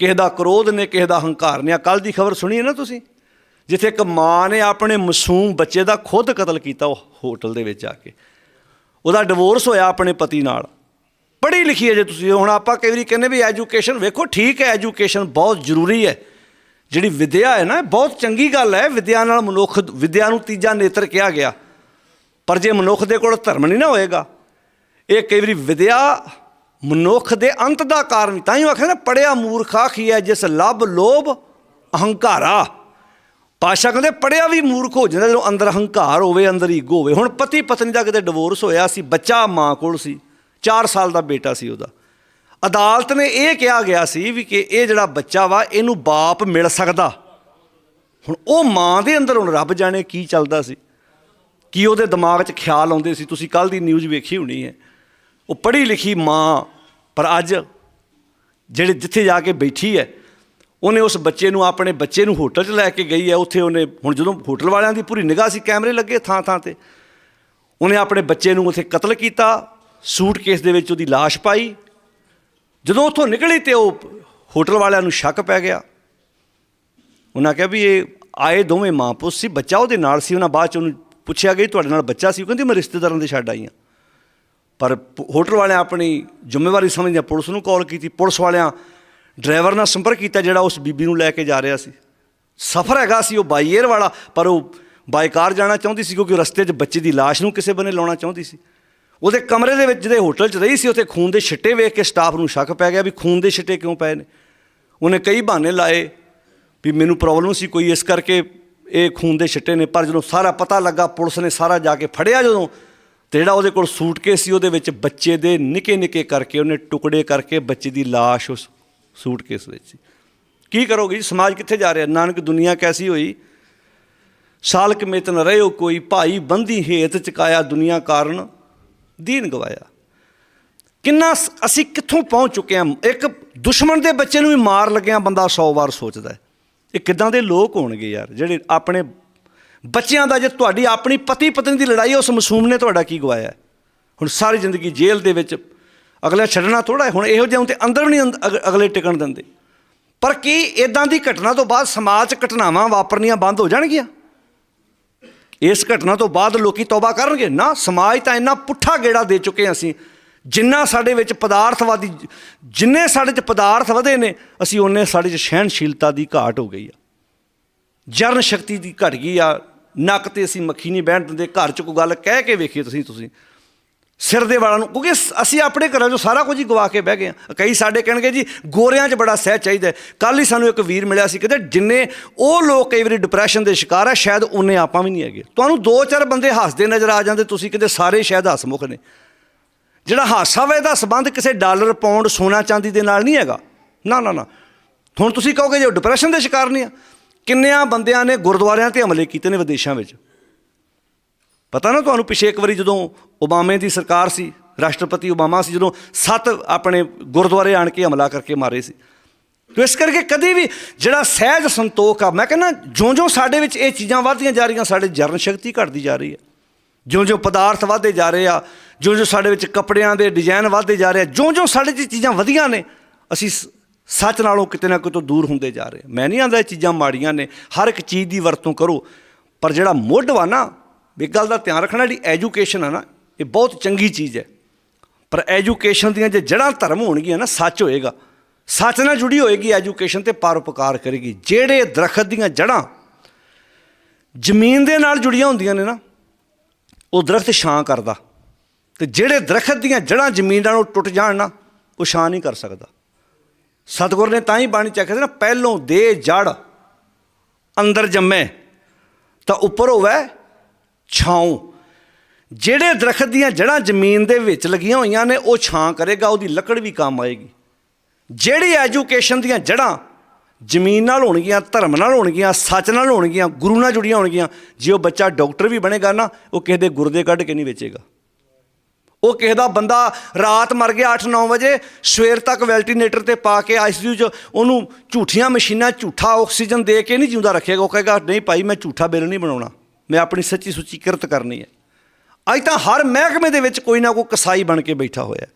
ਕਿਸੇ ਦਾ ਕ੍ਰੋਧ ਨੇ, ਕਿਸੇ ਦਾ ਹੰਕਾਰ ਨੇ। ਕੱਲ ਦੀ ਖਬਰ ਸੁਣੀ ਹੈ ਨਾ ਤੁਸੀਂ? ਜਿੱਥੇ ਇੱਕ ਮਾਂ ਨੇ ਆਪਣੇ ਮਾਸੂਮ ਬੱਚੇ ਦਾ ਖੁਦ ਕਤਲ ਕੀਤਾ ਉਹ ਹੋਟਲ ਦੇ ਵਿੱਚ ਆ ਕੇ। ਉਹਦਾ ਡਿਵੋਰਸ ਹੋਇਆ ਆਪਣੇ ਪਤੀ ਨਾਲ। ਪੜ੍ਹੀ ਲਿਖੀ ਹੈ ਜੇ ਤੁਸੀਂ। ਹੁਣ ਆਪਾਂ ਕਈ ਵਾਰੀ ਕਹਿੰਦੇ ਵੀ ਐਜੂਕੇਸ਼ਨ ਵੇਖੋ, ਠੀਕ ਹੈ ਐਜੂਕੇਸ਼ਨ ਬਹੁਤ ਜ਼ਰੂਰੀ ਹੈ। ਜਿਹੜੀ ਵਿਦਿਆ ਹੈ ਨਾ ਬਹੁਤ ਚੰਗੀ ਗੱਲ ਹੈ। ਵਿਦਿਆ ਨਾਲ ਮਨੁੱਖ, ਵਿਦਿਆ ਨੂੰ ਤੀਜਾ ਨੇਤਰ ਕਿਹਾ ਗਿਆ। ਪਰ ਜੇ ਮਨੁੱਖ ਦੇ ਕੋਲ ਧਰਮ ਨਹੀਂ ਨਾ ਹੋਏਗਾ, ਇਹ ਕਈ ਵਾਰੀ ਵਿਦਿਆ ਮਨੁੱਖ ਦੇ ਅੰਤ ਦਾ ਕਾਰਨ ਤਾਂ ਹੀ ਆਖਿਆ ਨਾ, ਪੜਿਆ ਮੂਰਖਾ ਕੀ ਹੈ, ਜਿਸ ਲੱਭ ਲੋਭ ਅਹੰਕਾਰਾ। ਪਾਸ਼ਾ ਕਹਿੰਦੇ, ਪੜਿਆ ਵੀ ਮੂਰਖ ਹੋ ਜਾਂਦਾ ਜਦੋਂ ਅੰਦਰ ਹੰਕਾਰ ਹੋਵੇ, ਅੰਦਰ ਈਗੋ ਹੋਵੇ। ਹੁਣ ਪਤੀ ਪਤਨੀ ਦਾ ਕਿਤੇ ਡਿਵੋਰਸ ਹੋਇਆ ਸੀ, ਬੱਚਾ ਮਾਂ ਕੋਲ ਸੀ 4 ਸਾਲ ਦਾ ਬੇਟਾ ਸੀ ਉਹਦਾ। ਅਦਾਲਤ ਨੇ ਇਹ ਕਿਹਾ ਗਿਆ ਸੀ ਵੀ ਕਿ ਇਹ ਜਿਹੜਾ ਬੱਚਾ ਵਾ, ਇਹਨੂੰ ਬਾਪ ਮਿਲ ਸਕਦਾ। ਹੁਣ ਉਹ ਮਾਂ ਦੇ ਅੰਦਰ ਹੁਣ ਰੱਬ ਜਾਣੇ ਕੀ ਚੱਲਦਾ ਸੀ? ਕੀ ਉਹਦੇ ਦਿਮਾਗ 'ਚ ਖਿਆਲ ਆਉਂਦੇ ਸੀ? ਤੁਸੀਂ ਕੱਲ ਦੀ ਨਿਊਜ਼ ਵੇਖੀ ਹੋਣੀ ਹੈ। ਉਹ ਪੜ੍ਹੀ ਲਿਖੀ ਮਾਂ, ਪਰ ਅੱਜ ਜਿਹੜੇ ਜਿੱਥੇ ਜਾ ਕੇ ਬੈਠੀ ਹੈ, ਉਹਨੇ ਉਸ ਬੱਚੇ ਨੂੰ ਆਪਣੇ ਬੱਚੇ ਨੂੰ ਹੋਟਲ 'ਚ ਲੈ ਕੇ ਗਈ ਹੈ। ਉੱਥੇ ਉਹਨੇ ਹੁਣ ਜਦੋਂ ਹੋਟਲ ਵਾਲਿਆਂ ਦੀ ਪੂਰੀ ਨਿਗਾਹ ਸੀ, ਕੈਮਰੇ ਲੱਗੇ ਥਾਂ ਥਾਂ ਤੇ। ਉਹਨੇ ਆਪਣੇ ਬੱਚੇ ਨੂੰ ਉੱਥੇ ਕਤਲ ਕੀਤਾ ਸੂਟਕੇਸ ਦੇ ਵਿੱਚ ਉਹਦੀ ਲਾਸ਼ ਪਾਈ। ਜਦੋਂ ਉੱਥੋਂ ਨਿਕਲੀ ਤੇ ਉਹ ਹੋਟਲ ਵਾਲਿਆਂ ਨੂੰ ਸ਼ੱਕ ਪੈ ਗਿਆ। ਉਹਨਾਂ ਕਿਹਾ ਵੀ ਇਹ ਆਏ ਦੋਵੇਂ ਮਾਂ ਪੁੱਤ ਸੀ, ਬੱਚਾ ਉਹਦੇ ਨਾਲ ਸੀ। ਉਹਨਾਂ ਬਾਅਦ ਚ ਉਹਨੂੰ ਪੁੱਛਿਆ ਗਈ ਤੁਹਾਡੇ ਨਾਲ ਬੱਚਾ ਸੀ? ਉਹ ਕਹਿੰਦੀ, ਮੈਂ ਰਿਸ਼ਤੇਦਾਰਾਂ ਦੇ ਛੱਡ ਆਈ ਹਾਂ। ਪਰ ਹੋਟਲ ਵਾਲਿਆਂ ਆਪਣੀ ਜ਼ਿੰਮੇਵਾਰੀ ਸਮਝਦਿਆਂ ਪੁਲਿਸ ਨੂੰ ਕਾਲ ਕੀਤੀ, ਪੁਲਿਸ ਵਾਲਿਆਂ ਡਰਾਈਵਰ ਨਾਲ ਸੰਪਰਕ ਕੀਤਾ ਜਿਹੜਾ ਉਸ ਬੀਬੀ ਨੂੰ ਲੈ ਕੇ ਜਾ ਰਿਹਾ ਸੀ। ਸਫ਼ਰ ਹੈਗਾ ਸੀ ਉਹ ਬਾਈ 에ਅਰ ਵਾਲਾ, ਪਰ ਉਹ ਬਾਈ ਕਾਰ ਜਾਣਾ ਚਾਹੁੰਦੀ ਸੀ ਕਿਉਂਕਿ ਰਸਤੇ 'ਚ ਬੱਚੇ ਦੀ ਲਾਸ਼ ਨੂੰ ਕਿਸੇ ਬੰਨੇ ਲਾਉਣਾ ਚਾਹੁੰਦੀ ਸੀ। ਉਹਦੇ ਕਮਰੇ ਦੇ ਵਿੱਚ ਜਿਹਦੇ ਹੋਟਲ 'ਚ ਰਹੀ ਸੀ, ਉੱਥੇ ਖੂਨ ਦੇ ਛਿੱਟੇ ਵੇਖ ਕੇ ਸਟਾਫ ਨੂੰ ਸ਼ੱਕ ਪੈ ਗਿਆ ਵੀ ਖੂਨ ਦੇ ਛਿੱਟੇ ਕਿਉਂ ਪਏ ਨੇ। ਉਹਨੇ ਕਈ ਬਹਾਨੇ ਲਾਏ ਵੀ ਮੈਨੂੰ ਪ੍ਰੋਬਲਮ ਸੀ ਕੋਈ ਇਸ ਕਰਕੇ ਇਹ ਖੂਨ ਦੇ ਛਿੱਟੇ ਨੇ, ਪਰ ਜਦੋਂ ਸਾਰਾ ਪਤਾ ਲੱਗਾ, ਪੁਲਿਸ ਨੇ ਸਾਰਾ ਜਾ ਕੇ ਫੜਿਆ ਜਦੋਂ ਤੇ ਜਿਹੜਾ ਉਹਦੇ ਕੋਲ ਸੂਟਕੇਸ ਸੀ, ਉਹਦੇ ਵਿੱਚ ਬੱਚੇ ਦੇ ਨਿੱਕੇ ਨਿੱਕੇ ਕਰਕੇ, ਉਹਨੇ ਟੁਕੜੇ ਕਰਕੇ ਬੱਚੇ ਦੀ ਲਾਸ਼ ਉਸ ਸੂਟਕੇਸ ਵਿੱਚ ਸੀ। ਕੀ ਕਰੋਗੇ ਜੀ? ਸਮਾਜ ਕਿੱਥੇ ਜਾ ਰਿਹਾ? ਨਾਨਕ, ਦੁਨੀਆ ਕੈਸੀ ਹੋਈ? ਸਾਲਕ ਮੇਤਨ ਰਹਿਓ ਕੋਈ, ਭਾਈ ਬੰਦੀ ਹੇਤ ਚਕਾਇਆ ਦੁਨੀਆ ਕਾਰਨ, ਦੀਨ ਗਵਾਇਆ। ਕਿੰਨਾ ਸ- ਅਸੀਂ ਕਿੱਥੋਂ ਪਹੁੰਚ ਚੁੱਕੇ ਹਾਂ? ਇੱਕ ਦੁਸ਼ਮਣ ਦੇ ਬੱਚੇ ਨੂੰ ਵੀ ਮਾਰ ਲੱਗਿਆ ਬੰਦਾ 100 ਵਾਰ ਸੋਚਦਾ ਹੈ। ਇਹ ਕਿੱਦਾਂ ਦੇ ਲੋਕ ਹੋਣਗੇ ਯਾਰ, ਜਿਹੜੇ ਆਪਣੇ ਬੱਚਿਆਂ ਦਾ ਜੇ ਤੁਹਾਡੀ ਆਪਣੀ ਪਤੀ ਪਤਨੀ ਦੀ ਲੜਾਈ ਉਸ ਮਾਸੂਮ ਨੇ ਤੁਹਾਡਾ ਕੀ ਗਵਾਇਆ ਹੁਣ ਸਾਰੀ ਜ਼ਿੰਦਗੀ ਜੇਲ੍ਹ ਦੇ ਵਿੱਚ ਅਗਲਾ ਛੱਡਣਾ ਥੋੜਾ ਹੁਣ ਇਹੋ ਜਿਹੇ ਤੇ ਅੰਦਰ ਵੀ ਨਹੀਂ ਅੰਦ- ਅਗ- ਅਗਲੇ ਟਿਕਣ ਦਿੰਦੇ। ਪਰ ਕੀ ਇਦਾਂ ਦੀ ਘਟਨਾ ਤੋਂ ਬਾਅਦ ਸਮਾਜ 'ਚ ਘਟਨਾਵਾਂ ਵਾਪਰਨੀਆਂ ਬੰਦ ਹੋ ਜਾਣਗੀਆਂ? ਇਸ ਘਟਨਾ ਤੋਂ ਬਾਅਦ ਲੋਕੀ ਤੌਬਾ ਕਰਨਗੇ। ਨਾ, ਸਮਾਜ ਤਾਂ ਇੰਨਾ ਪੁੱਠਾ ਗੇੜਾ ਦੇ ਚੁੱਕੇ ਹਾਂ ਅਸੀਂ। ਜਿੰਨਾ ਸਾਡੇ ਵਿੱਚ ਪਦਾਰਥਵਾਦੀ, ਜਿੰਨੇ ਸਾਡੇ 'ਚ ਪਦਾਰਥ ਵਧੇ ਨੇ, ਅਸੀਂ ਉਹਨੇ ਸਾਡੇ 'ਚ ਸਹਿਣਸ਼ੀਲਤਾ ਦੀ ਘਾਟ ਹੋ ਗਈ ਆ। ਜਰਨ ਸ਼ਕਤੀ ਦੀ ਘਟ ਗਈ ਆ। ਨੱਕ ਤੇ ਅਸੀਂ ਮੱਖੀ ਨਹੀਂ ਬਹਿਣ ਦਿੰਦੇ, ਘਰ 'ਚ ਕੋਈ ਗੱਲ ਕਹਿ ਕੇ ਵੇਖੀ ਤੁਸੀਂ ਤੁਸੀਂ। ਸਿਰ ਦੇ ਵਾਲਾਂ ਨੂੰ, ਕਿਉਂਕਿ ਅਸੀਂ ਆਪਣੇ ਘਰਾਂ 'ਚੋਂ ਸਾਰਾ ਕੁਝ ਹੀ ਗਵਾ ਕੇ ਬਹਿ ਗਏ ਆ ਕਈ ਸਾਡੇ ਕਹਿਣਗੇ ਜੀ, ਗੋਰਿਆਂ 'ਚ ਬੜਾ ਸਹਿ ਚਾਹੀਦਾ ਕੱਲ ਹੀ ਸਾਨੂੰ ਇੱਕ ਵੀਰ ਮਿਲਿਆ ਸੀ, ਕਹਿੰਦੇ ਜਿੰਨੇ ਉਹ ਲੋਕ ਕਈ ਵਾਰੀ ਡਿਪਰੈਸ਼ਨ ਦੇ ਸ਼ਿਕਾਰ ਆ, ਸ਼ਾਇਦ ਉਹਨੇ ਆਪਾਂ ਵੀ ਨਹੀਂ ਹੈਗੇ। ਤੁਹਾਨੂੰ ਦੋ ਚਾਰ ਬੰਦੇ ਹੱਸਦੇ ਨਜ਼ਰ ਆ ਜਾਂਦੇ, ਤੁਸੀਂ ਕਿਤੇ ਸਾਰੇ ਸ਼ਾਇਦ ਹੱਸਮੁਖ ਨੇ। ਜਿਹੜਾ ਹਾਸਾ ਵਾ, ਇਹਦਾ ਸੰਬੰਧ ਕਿਸੇ ਡਾਲਰ ਪਾਉਂਡ ਸੋਨਾ, ਚਾਂਦੀ ਦੇ ਨਾਲ ਨਹੀਂ ਹੈਗਾ। ਨਾ ਨਾ ਨਾ। ਹੁਣ ਤੁਸੀਂ ਕਹੋਗੇ ਜੇ ਡਿਪਰੈਸ਼ਨ ਦੇ ਸ਼ਿਕਾਰ ਨਹੀਂ ਆ ਕਿੰਨਿਆਂ ਬੰਦਿਆਂ ਨੇ ਗੁਰਦੁਆਰਿਆਂ ਤੇ ਹਮਲੇ ਕੀਤੇ ਨੇ ਵਿਦੇਸ਼ਾਂ ਵਿੱਚ? ਪਤਾ ਨਾ ਤੁਹਾਨੂੰ ਪਿਛੇ ਇੱਕ ਵਾਰੀ ਜਦੋਂ ਓਬਾਮੇ ਦੀ ਸਰਕਾਰ ਸੀ, ਰਾਸ਼ਟਰਪਤੀ ਓਬਾਮਾ ਸੀ, ਜਦੋਂ ਸੱਤ ਆਪਣੇ ਗੁਰਦੁਆਰੇ ਆਣ ਕੇ ਹਮਲਾ ਕਰਕੇ ਮਾਰੇ ਸੀ। ਤੋ ਇਸ ਕਰਕੇ ਕਦੇ ਵੀ ਜਿਹੜਾ ਸਹਿਜ ਸੰਤੋਖ ਆ, ਮੈਂ ਕਹਿੰਦਾ ਜਿਉਂ-ਜਿਉਂ ਸਾਡੇ ਵਿੱਚ ਇਹ ਚੀਜ਼ਾਂ ਵੱਧਦੀਆਂ ਜਾ ਰਹੀਆਂ, ਸਾਡੇ ਜਰਨ ਸ਼ਕਤੀ ਘਟਦੀ ਜਾ ਰਹੀ ਹੈ। ਜਿਉਂ-ਜਿਉਂ ਪਦਾਰਥ ਵਧਦੇ ਜਾ ਰਹੇ ਆ, ਜਿਉਂ-ਜਿਉਂ ਸਾਡੇ ਵਿੱਚ ਕੱਪੜਿਆਂ ਦੇ ਡਿਜ਼ਾਈਨ ਵਧਦੇ ਜਾ ਰਹੇ ਆ, ਜਿਉਂ-ਜਿਉਂ ਸਾਡੇ 'ਚ ਚੀਜ਼ਾਂ ਵਧੀਆਂ ਨੇ, ਅਸੀਂ ਸ- ਸੱਚ ਨਾਲੋਂ ਕਿਤੇ ਨਾ ਕਿਤੇ ਦੂਰ ਹੁੰਦੇ ਜਾ ਰਹੇ। ਮੈਂ ਨਹੀਂ ਆਂਦਾ ਇਹ ਚੀਜ਼ਾਂ ਮਾੜੀਆਂ ਨੇ, ਹਰ ਇੱਕ ਚੀਜ਼ ਦੀ ਵਰਤੋਂ ਕਰੋ। ਪਰ ਜਿਹੜਾ ਮੁੱਢ ਵਾ ਨਾ ਇੱਕ ਗੱਲ ਦਾ ਧਿਆਨ ਰੱਖਣਾ, ਜਿਹੜੀ ਐਜੂਕੇਸ਼ਨ ਆ ਨਾ, ਇਹ ਬਹੁਤ ਚੰਗੀ ਚੀਜ਼ ਹੈ। ਪਰ ਐਜੂਕੇਸ਼ਨ ਦੀਆਂ ਜੇ ਜੜ੍ਹਾਂ ਧਰਮ ਹੋਣਗੀਆਂ ਨਾ, ਸੱਚ ਹੋਏਗਾ। ਸੱਚ ਨਾਲ ਜੁੜੀ ਹੋਏਗੀ ਐਜੂਕੇਸ਼ਨ ਤੇ ਪਰਉਪਕਾਰ ਕਰੇਗੀ। ਜਿਹੜੇ ਦਰਖਤ ਦੀਆਂ ਜੜ੍ਹਾਂ ਜ਼ਮੀਨ ਦੇ ਨਾਲ ਜੁੜੀਆਂ ਹੁੰਦੀਆਂ ਨੇ ਨਾ, ਉਹ ਦਰਖਤ ਛਾਂ ਕਰਦਾ। ਤੇ ਜਿਹੜੇ ਦਰਖਤ ਦੀਆਂ ਜੜ੍ਹਾਂ ਜ਼ਮੀਨ ਨਾਲੋਂ ਟੁੱਟ ਜਾਣ ਨਾ, ਉਹ ਛਾਂ ਨਹੀਂ ਕਰ ਸਕਦਾ। ਸਤਿਗੁਰ ਨੇ ਤਾਂ ਹੀ ਬਾਣੀ ਚ ਆਖਿਆ ਸੀ ਨਾ, ਪਹਿਲੋਂ ਦੇ ਜੜ ਅੰਦਰ ਜੰਮੇ, ਤਾਂ ਉੱਪਰ ਹੋਵੇ ਛਾਉ। ਜਿਹੜੇ ਦਰਖਤ ਦੀਆਂ ਜੜ੍ਹਾਂ ਜ਼ਮੀਨ ਦੇ ਵਿੱਚ ਲੱਗੀਆਂ ਹੋਈਆਂ ਨੇ, ਉਹ ਛਾਂ ਕਰੇਗਾ, ਉਹਦੀ ਲੱਕੜ ਵੀ ਕੰਮ ਆਏਗੀ। ਜਿਹੜੀ ਐਜੂਕੇਸ਼ਨ ਦੀਆਂ ਜੜ੍ਹਾਂ ਜ਼ਮੀਨ ਨਾਲ ਹੋਣਗੀਆਂ, ਧਰਮ ਨਾਲ ਹੋਣਗੀਆਂ, ਸੱਚ ਨਾਲ ਹੋਣਗੀਆਂ, ਗੁਰੂ ਨਾਲ ਜੁੜੀਆਂ ਹੋਣਗੀਆਂ, ਜੇ ਉਹ ਬੱਚਾ ਡਾਕਟਰ ਵੀ ਬਣੇਗਾ ਨਾ, ਉਹ ਕਿਸੇ ਦੇ ਗੁਰਦੇ ਕੱਢ ਕੇ ਨਹੀਂ ਵੇਚੇਗਾ। ਉਹ ਕਿਸੇ ਦਾ ਬੰਦਾ ਰਾਤ ਮਰ ਗਿਆ 8-9 ਵਜੇ, ਸਵੇਰ ਤੱਕ ਵੈਂਟੀਲੇਟਰ ਤੇ ਪਾ ਕੇ ਆਈਸੀਯੂ 'ਚ, ਉਹਨੂੰ ਝੂਠੀਆਂ ਮਸ਼ੀਨਾਂ, ਝੂਠਾ ਆਕਸੀਜਨ ਦੇ ਕੇ ਨਹੀਂ ਜਿਉਂਦਾ ਰੱਖੇਗਾ ਉਹ ਕਹੇਗਾ, ਨਹੀਂ ਭਾਈ, ਮੈਂ ਝੂਠਾ ਬਿੱਲ ਨਹੀਂ ਬਣਾਉਣਾ। ਮੈਂ ਆਪਣੀ ਸੱਚੀ ਸੁੱਚੀ ਕਿਰਤ ਕਰਨੀ ਹੈ। ਅੱਜ ਤਾਂ ਹਰ ਮਹਿਕਮੇ ਦੇ ਵਿੱਚ ਕੋਈ ਨਾ ਕੋਈ ਕਸਾਈ ਬਣ ਕੇ ਬੈਠਾ ਹੋਇਆ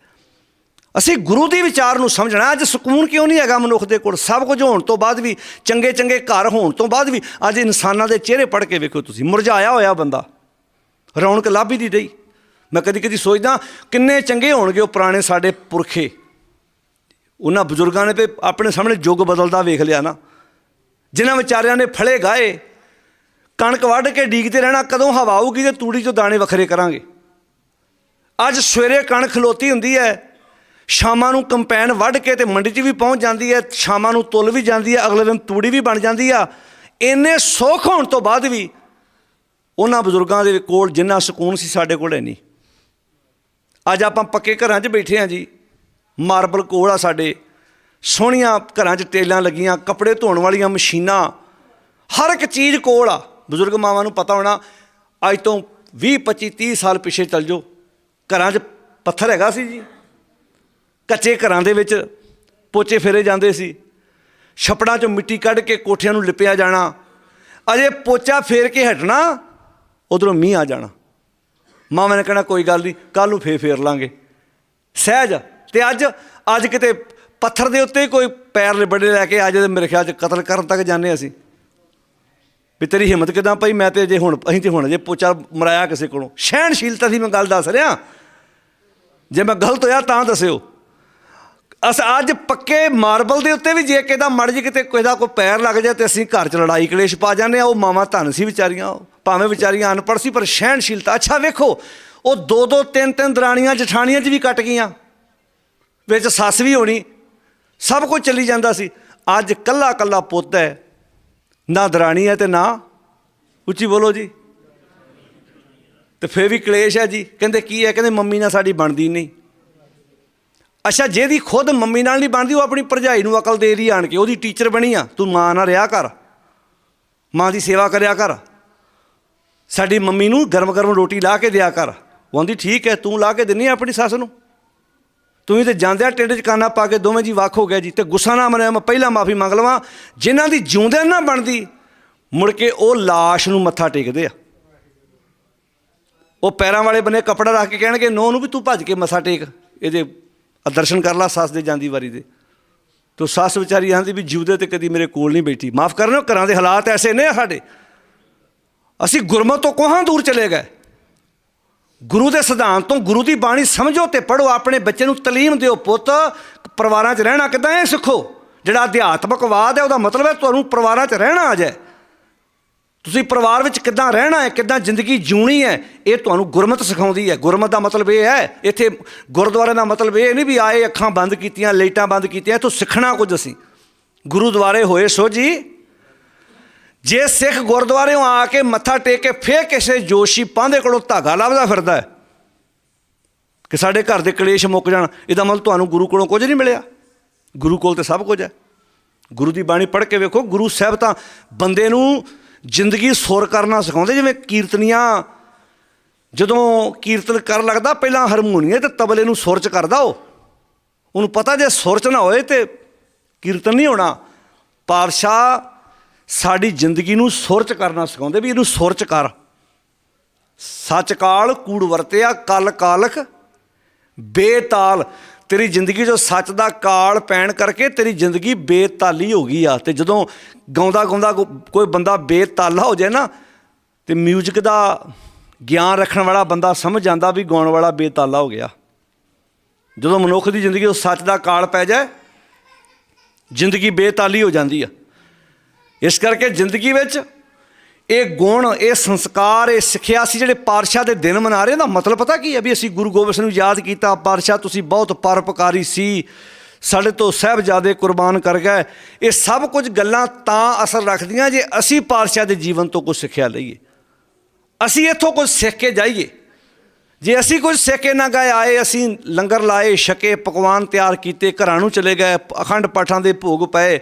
ਅਸੀਂ ਗੁਰੂ ਦੀ ਵਿਚਾਰ ਨੂੰ ਸਮਝਣਾ ਅੱਜ ਸਕੂਨ ਕਿਉਂ ਨਹੀਂ ਹੈਗਾ ਮਨੁੱਖ ਦੇ ਕੋਲ? ਸਭ ਕੁਝ ਹੋਣ ਤੋਂ ਬਾਅਦ ਵੀ ਚੰਗੇ ਚੰਗੇ ਘਰ ਹੋਣ ਤੋਂ ਬਾਅਦ ਵੀ, ਅੱਜ ਇਨਸਾਨਾਂ ਦੇ ਚਿਹਰੇ ਪੜ ਕੇ ਵੇਖੋ ਤੁਸੀਂ। ਮੁਰਝਾਇਆ ਹੋਇਆ ਬੰਦਾ। ਰੌਣਕ ਲੱਭ ਹੀ ਨਹੀਂ ਮੈਂ ਕਦੀ ਕਦੀ ਸੋਚਦਾ ਕਿੰਨੇ ਚੰਗੇ ਹੋਣਗੇ ਉਹ ਪੁਰਾਣੇ ਸਾਡੇ ਪੁਰਖੇ। ਉਹਨਾਂ ਬਜ਼ੁਰਗਾਂ ਨੇ ਤੇ ਆਪਣੇ ਸਾਹਮਣੇ ਯੁੱਗ ਬਦਲਦਾ ਵੇਖ ਲਿਆ ਨਾ। ਜਿਨ੍ਹਾਂ ਵਿਚਾਰਿਆਂ ਨੇ ਫਲੇ ਗਾਏ, ਕਣਕ ਵੱਢ ਕੇ ਡੀਕਦੇ ਰਹਿਣਾ, ਕਦੋਂ ਹਵਾ ਆਊਗੀ ਤੇ ਤੂੜੀ ਚੋਂ ਦਾਣੇ ਵੱਖਰੇ ਕਰਾਂਗੇ। ਅੱਜ ਸਵੇਰੇ ਕਣਕ ਖਲੋਤੀ ਹੁੰਦੀ ਹੈ, ਸ਼ਾਮਾਂ ਨੂੰ ਕੰਪੈਨ ਵੱਢ ਕੇ ਤੇ ਮੰਡੀ 'ਚ ਵੀ ਪਹੁੰਚ ਜਾਂਦੀ ਹੈ, ਸ਼ਾਮਾਂ ਨੂੰ ਤੁਲ ਵੀ ਜਾਂਦੀ ਹੈ, ਅਗਲੇ ਦਿਨ ਤੂੜੀ ਵੀ ਬਣ ਜਾਂਦੀ ਆ। ਇੰਨੇ ਸੁੱਖ ਹੋਣ ਤੋਂ ਬਾਅਦ ਵੀ ਉਹਨਾਂ ਬਜ਼ੁਰਗਾਂ ਦੇ ਕੋਲ ਜਿੰਨਾ ਸਕੂਨ ਸੀ ਸਾਡੇ ਕੋਲ ਹੈ ਨਹੀਂ। ਅੱਜ ਆਪਾਂ ਪੱਕੇ ਘਰਾਂ 'ਚ ਬੈਠੇ ਆ ਜੀ। ਮਾਰਬਲ ਕੋਲ ਆ ਸਾਡੇ। ਸੋਹਣੀਆਂ ਘਰਾਂ 'ਚ ਟੇਲਾਂ ਲੱਗੀਆਂ, ਕੱਪੜੇ ਧੋਣ ਵਾਲੀਆਂ ਮਸ਼ੀਨਾਂ। ਹਰ ਇੱਕ ਚੀਜ਼ ਕੋਲ ਆ। ਬਜ਼ੁਰਗ ਮਾਵਾਂ ਨੂੰ ਪਤਾ ਹੋਣਾ, ਅੱਜ ਤੋਂ 20 25 30 ਸਾਲ ਪਿੱਛੇ ਚੱਲ ਜਾਓ। ਘਰਾਂ 'ਚ ਪੱਥਰ ਹੈਗਾ ਸੀ ਜੀ। ਕੱਚੇ ਘਰਾਂ ਦੇ ਵਿੱਚ ਪੋਚੇ ਫੇਰੇ ਜਾਂਦੇ ਸੀ। ਛਪੜਾਂ 'ਚੋਂ ਮਿੱਟੀ ਕੱਢ ਕੇ ਕੋਠਿਆਂ ਨੂੰ ਲਿਪਿਆ ਜਾਣਾ। ਅਜੇ ਪੋਚਾ ਫੇਰ ਕੇ ਹਟਣਾ, ਉਧਰੋਂ ਮੀਂਹ ਆ ਜਾਣਾ। ਮਾਵਾਂ ਨੇ ਕਹਿਣਾ ਕੋਈ ਗੱਲ ਨਹੀਂ ਕੱਲ ਨੂੰ ਫੇਰ ਫੇਰ ਲਾਂਗੇ। ਸਹਿਜ, ਤੇ ਅੱਜ ਅੱਜ ਕਿਤੇ ਪੱਥਰ ਦੇ ਉੱਤੇ ਹੀ ਕੋਈ ਪੈਰ ਲਿਬੜੇ ਲੈ ਕੇ ਅੱਜ ਮੇਰੇ ਖਿਆਲ 'ਚ ਕਤਲ ਕਰਨ ਤੱਕ ਜਾਂਦੇ ਅਸੀਂ। ਵੀ ਤੇਰੀ ਹਿੰਮਤ ਕਿਦਾਂ ਪਈ? ਮੈਂ ਤੇ ਅਜੇ ਹੁਣ, ਅਸੀਂ ਤੇ ਹੁਣ ਅਜੇ ਪੋਚਾ ਮਰਾਇਆ ਕਿਸੇ ਕੋਲੋਂ। ਸਹਿਣਸ਼ੀਲਤਾ ਦੀ ਮੈਂ ਗੱਲ ਦੱਸ ਰਿਹਾ। ਜੇ ਮੈਂ ਗਲਤ ਹੋਇਆ ਤਾਂ ਦੱਸਿਓ। ਅਸ ਅੱਜ ਪੱਕੇ ਮਾਰਬਲ ਦੇ ਉੱਤੇ ਵੀ ਜੇ ਕਿਦਾ ਮੜ ਜੀ ਕਿਤੇ ਕੋਈ ਦਾ ਕੋਈ ਪੈਰ ਲੱਗ ਜਾਏ ਤੇ ਅਸੀਂ ਘਰ 'ਚ ਲੜਾਈ ਕਲੇਸ਼ ਪਾ ਜਾਂਦੇ ਆ ਉਹ ਮਾਵਾਂ ਧਨ ਸੀ ਵਿਚਾਰੀਆਂ, ਉਹ ਭਾਵੇਂ ਵਿਚਾਰੀਆਂ ਅਨਪੜ੍ਹ ਸੀ, ਪਰ ਸਹਿਣਸ਼ੀਲਤਾ। ਅੱਛਾ, ਵੇਖੋ, ਉਹ ਦੋ ਦੋ, ਤਿੰਨ ਤਿੰਨ ਦਰਾਣੀਆਂ, ਜਠਾਣੀਆਂ 'ਚ ਵੀ ਕੱਟ ਗਈਆਂ। ਵਿੱਚ ਸੱਸ ਵੀ ਹੋਣੀ, ਸਭ ਕੁਝ ਚੱਲੀ ਜਾਂਦਾ ਸੀ। ਅੱਜ ਕੱਲਾ ਕੱਲਾ ਪੁੱਤ ਹੈ, ਨਾ ਦਰਾਣੀ ਹੈ ਤੇ ਨਾ ਉੱਚੀ ਬੋਲੋ ਜੀ। ਤੇ ਫੇਰ ਵੀ ਕਲੇਸ਼ ਹੈ ਜੀ। ਕਹਿੰਦੇ ਕੀ ਹੈ? ਕਹਿੰਦੇ ਮੰਮੀ ਨਾਲ ਸਾਡੀ ਬਣਦੀ ਨਹੀਂ। ਅੱਛਾ, ਜਿਹਦੀ ਖੁਦ ਮੰਮੀ ਨਾਲ ਨਹੀਂ ਬਣਦੀ, ਉਹ ਆਪਣੀ ਭਰਜਾਈ ਨੂੰ ਅਕਲ ਦੇ ਰਹੀ ਆਣ ਕੇ। ਉਹਦੀ ਟੀਚਰ ਬਣੀ ਆ। ਤੂੰ ਮਾਂ ਨਾਲ ਰਿਹਾ ਕਰ। ਮਾਂ ਦੀ ਸੇਵਾ ਕਰਿਆ ਕਰ। ਸਾਡੀ ਮੰਮੀ ਨੂੰ ਗਰਮ ਗਰਮ ਰੋਟੀ ਲਾ ਕੇ ਦਿਆ ਕਰ। ਉਹ ਆਂਦੀ, ਠੀਕ ਹੈ, ਤੂੰ ਲਾ ਕੇ ਦਿੰਨੀ ਆ ਆਪਣੀ ਸੱਸ ਨੂੰ? ਤੂੰ ਹੀ ਤੇ ਜਾਂਦਿਆਂ ਟਿੰਡ 'ਚ ਕਾਨਾ ਪਾ ਕੇ ਦੋਵੇਂ ਜੀ ਵੱਖ ਹੋ ਗਿਆ ਜੀ। ਤੇ ਗੁੱਸਾ ਨਾ ਮਰਿਆ, ਮੈਂ ਪਹਿਲਾਂ ਮਾਫੀ ਮੰਗ ਲਵਾਂ। ਜਿਨ੍ਹਾਂ ਦੀ ਜਿਉਂਦਿਆਂ ਨਾ ਬਣਦੀ, ਮੁੜ ਕੇ ਉਹ ਲਾਸ਼ ਨੂੰ ਮੱਥਾ ਟੇਕਦੇ ਆ। ਉਹ ਪੈਰਾਂ ਵਾਲੇ ਬੰਨੇ ਕੱਪੜਾ ਰੱਖ ਕੇ ਕਹਿਣਗੇ, ਨੋ ਨੂੰ ਵੀ ਤੂੰ ਭੱਜ ਕੇ ਮੱਥਾ ਟੇਕ। ਇਹਦੇ ਆ ਦਰਸ਼ਨ ਕਰ ਲਾ ਸੱਸ ਦੇ ਜਾਂਦੀ ਵਾਰੀ ਦੇ। ਤੋ ਸੱਸ ਵਿਚਾਰੀ ਆਂਦੀ ਵੀ ਜਿਉਦੇ ਤੇ ਕਦੀ ਮੇਰੇ ਕੋਲ ਨਹੀਂ ਬੈਠੀ। ਮਾਫ ਕਰਨਾ, ਘਰਾਂ ਦੇ ਹਾਲਾਤ ਐਸੇ ਨੇ ਸਾਡੇ। ਅਸੀਂ ਗੁਰਮਤ ਤੋਂ ਕੋਹਾਂ ਦੂਰ ਚਲੇ ਗਏ? ਗੁਰੂ ਦੇ ਸਿਧਾਂਤ ਤੋਂ ਗੁਰੂ ਦੀ ਬਾਣੀ ਸਮਝੋ ਤੇ ਪੜੋ ਆਪਣੇ ਬੱਚੇ ਨੂੰ ਤਾਲੀਮ ਦਿਓ ਪੁੱਤ। ਪਰਿਵਾਰਾਂ 'ਚ ਰਹਿਣਾ ਕਿਦਾਂ ਇਹ ਸਿੱਖੋ? ਜਿਹੜਾ ਅਧਿਆਤਮਕਵਾਦ ਹੈ, ਉਹਦਾ ਮਤਲਬ ਹੈ ਤੁਹਾਨੂੰ ਪਰਿਵਾਰਾਂ 'ਚ ਰਹਿਣਾ ਆ ਜਾਏ। ਤੁਸੀਂ ਪਰਿਵਾਰ ਵਿੱਚ ਕਿੱਦਾਂ ਰਹਿਣਾ ਹੈ, ਕਿੱਦਾਂ ਜ਼ਿੰਦਗੀ ਜਿਉਣੀ ਹੈ, ਇਹ ਤੁਹਾਨੂੰ ਗੁਰਮਤ ਸਿਖਾਉਂਦੀ ਹੈ। ਗੁਰਮਤ ਦਾ ਮਤਲਬ ਇਹ ਹੈ, ਇੱਥੇ ਗੁਰਦੁਆਰੇ ਦਾ ਮਤਲਬ ਇਹ ਨਹੀਂ ਵੀ ਆਏ ਅੱਖਾਂ ਬੰਦ ਕੀਤੀਆਂ, ਲਾਈਟਾਂ ਬੰਦ ਕੀਤੀਆਂ, ਇੱਥੋਂ ਸਿੱਖਣਾ ਕੁਝ ਅਸੀਂ। ਗੁਰਦੁਆਰੇ ਹੋਏ ਸੋ ਜੀ, ਜੇ ਸਿੱਖ ਗੁਰਦੁਆਰਿਓਂ ਆ ਕੇ ਮੱਥਾ ਟੇਕ ਕੇ ਫੇਰ ਕਿਸੇ ਜੋਸ਼ੀ ਪਾਂਦੇ ਕੋਲੋਂ ਧਾਗਾ ਲੱਭਦਾ ਫਿਰਦਾ ਹੈ ਕਿ ਸਾਡੇ ਘਰ ਦੇ ਕਲੇਸ਼ ਮੁੱਕ ਜਾਣ, ਇਹਦਾ ਮਤਲਬ ਤੁਹਾਨੂੰ ਗੁਰੂ ਕੋਲੋਂ ਕੁਝ ਨਹੀਂ ਮਿਲਿਆ। ਗੁਰੂ ਕੋਲ ਤੇ ਸਭ ਕੁਝ ਹੈ। ਗੁਰੂ ਦੀ ਬਾਣੀ ਪੜ੍ਹ ਕੇ ਵੇਖੋ, ਗੁਰੂ ਸਾਹਿਬ ਤਾਂ ਬੰਦੇ ਨੂੰ ਜ਼ਿੰਦਗੀ ਸੁਰ ਕਰਨਾ ਸਿਖਾਉਂਦੇ, ਜਿਵੇਂ ਕੀਰਤਨੀਆਂ ਜਦੋਂ ਕੀਰਤਨ ਕਰਨ ਲੱਗਦਾ, ਪਹਿਲਾਂ ਹਾਰਮੋਨੀਅਮ ਤੇ ਤਬਲੇ ਨੂੰ ਸੁਰ ਚ ਕਰਦਾ ਉਹ। ਉਹਨੂੰ ਪਤਾ ਜੇ ਸੁਰ ਚ ਨਾ ਹੋਏ ਤੇ ਕੀਰਤਨ ਨਹੀਂ ਹੋਣਾ। ਪਾਤਸ਼ਾਹ ਸਾਡੀ ਜ਼ਿੰਦਗੀ ਨੂੰ ਸੁਰ ਚ ਕਰਨਾ ਸਿਖਾਉਂਦੇ ਵੀ ਇਹਨੂੰ ਸੁਰ ਚ ਕਰ। ਸੱਚ ਕਾਲ ਕੂੜ ਵਰਤਿਆ, ਕਲ ਕਾਲਖ, ਬੇਤਾਲ। ਤੇਰੀ ਜ਼ਿੰਦਗੀ 'ਚੋਂ ਸੱਚ ਦਾ ਕਾਲ ਪੈਣ ਕਰਕੇ ਤੇਰੀ ਜ਼ਿੰਦਗੀ ਬੇਤਾਲੀ ਹੋ ਗਈ ਆ। ਤੇ ਜਦੋਂ ਗਾਉਂਦਾ ਗਾਉਂਦਾ ਕੋ- ਕੋਈ ਬੰਦਾ ਬੇਤਾਲਾ ਹੋ ਜਾਏ ਨਾ, ਤੇ 뮤직 ਦਾ ਗਿਆਨ ਰੱਖਣ ਵਾਲਾ ਬੰਦਾ ਸਮਝ ਜਾਂਦਾ ਵੀ ਗਾਉਣ ਵਾਲਾ ਬੇਤਾਲਾ ਹੋ ਗਿਆ। ਜਦੋਂ ਮਨੁੱਖ ਦੀ ਜ਼ਿੰਦਗੀ 'ਚੋਂ ਸੱਚ ਦਾ ਕਾਲ ਪੈ ਜਾਏ, ਜ਼ਿੰਦਗੀ ਬੇਤਾਲੀ ਹੋ ਜਾਂਦੀ ਆ। ਇਸ ਕਰਕੇ ਜ਼ਿੰਦਗੀ ਵਿੱਚ ਇਹ ਗੁਣ, ਇਹ ਸੰਸਕਾਰ, ਇਹ ਸਿੱਖਿਆ ਸੀ ਜਿਹੜੇ ਪਾਤਸ਼ਾਹ ਦੇ ਦਿਨ ਮਨਾ ਰਹੇ ਦਾ ਮਤਲਬ ਪਤਾ ਕੀ ਹੈ ਵੀ ਅਸੀਂ ਗੁਰੂ ਗੋਬਿੰਦ ਸਿੰਘ ਨੂੰ ਯਾਦ ਕੀਤਾ, ਪਾਤਸ਼ਾਹ ਤੁਸੀਂ ਬਹੁਤ ਪਰਪਕਾਰੀ ਸੀ, ਸਾਡੇ ਤੋਂ ਸਹਿਬਜ਼ਾਦੇ ਕੁਰਬਾਨ ਕਰ ਗਏ। ਇਹ ਸਭ ਕੁਝ ਗੱਲਾਂ ਤਾਂ ਅਸਰ ਰੱਖਦੀਆਂ ਜੇ ਅਸੀਂ ਪਾਤਸ਼ਾਹ ਦੇ ਜੀਵਨ ਤੋਂ ਕੁਝ ਸਿੱਖਿਆ ਲਈਏ। ਅਸੀਂ ਇੱਥੋਂ ਕੁਝ ਸਿੱਖ ਕੇ ਜਾਈਏ। ਜੇ ਅਸੀਂ ਕੁਝ ਸਿੱਖ ਕੇ ਨਾ ਗਏ, ਆਏ, ਅਸੀਂ ਲੰਗਰ ਲਾਏ, ਛਕੇ, ਪਕਵਾਨ ਤਿਆਰ ਕੀਤੇ, ਘਰਾਂ ਨੂੰ ਚਲੇ ਗਏ, ਅਖੰਡ ਪਾਠਾਂ ਦੇ ਭੋਗ ਪਏ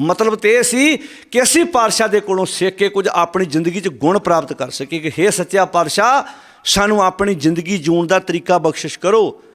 ਮਤਲਬ ਤੇ ਇਹ ਸੀ ਕਿ ਅਸੀਂ ਪਾਤਸ਼ਾਹ ਦੇ ਕੋਲੋਂ ਸਿੱਖ ਕੇ ਕੁਝ ਆਪਣੀ ਜ਼ਿੰਦਗੀ 'ਚ ਗੁਣ ਪ੍ਰਾਪਤ ਕਰ ਸਕੀਏ ਕਿ ਹੇ ਸੱਚਾ ਪਾਤਸ਼ਾਹ, ਸਾਨੂੰ ਆਪਣੀ ਜ਼ਿੰਦਗੀ ਜੀਉਣ ਦਾ ਤਰੀਕਾ ਬਖਸ਼ਿਸ਼ ਕਰੋ।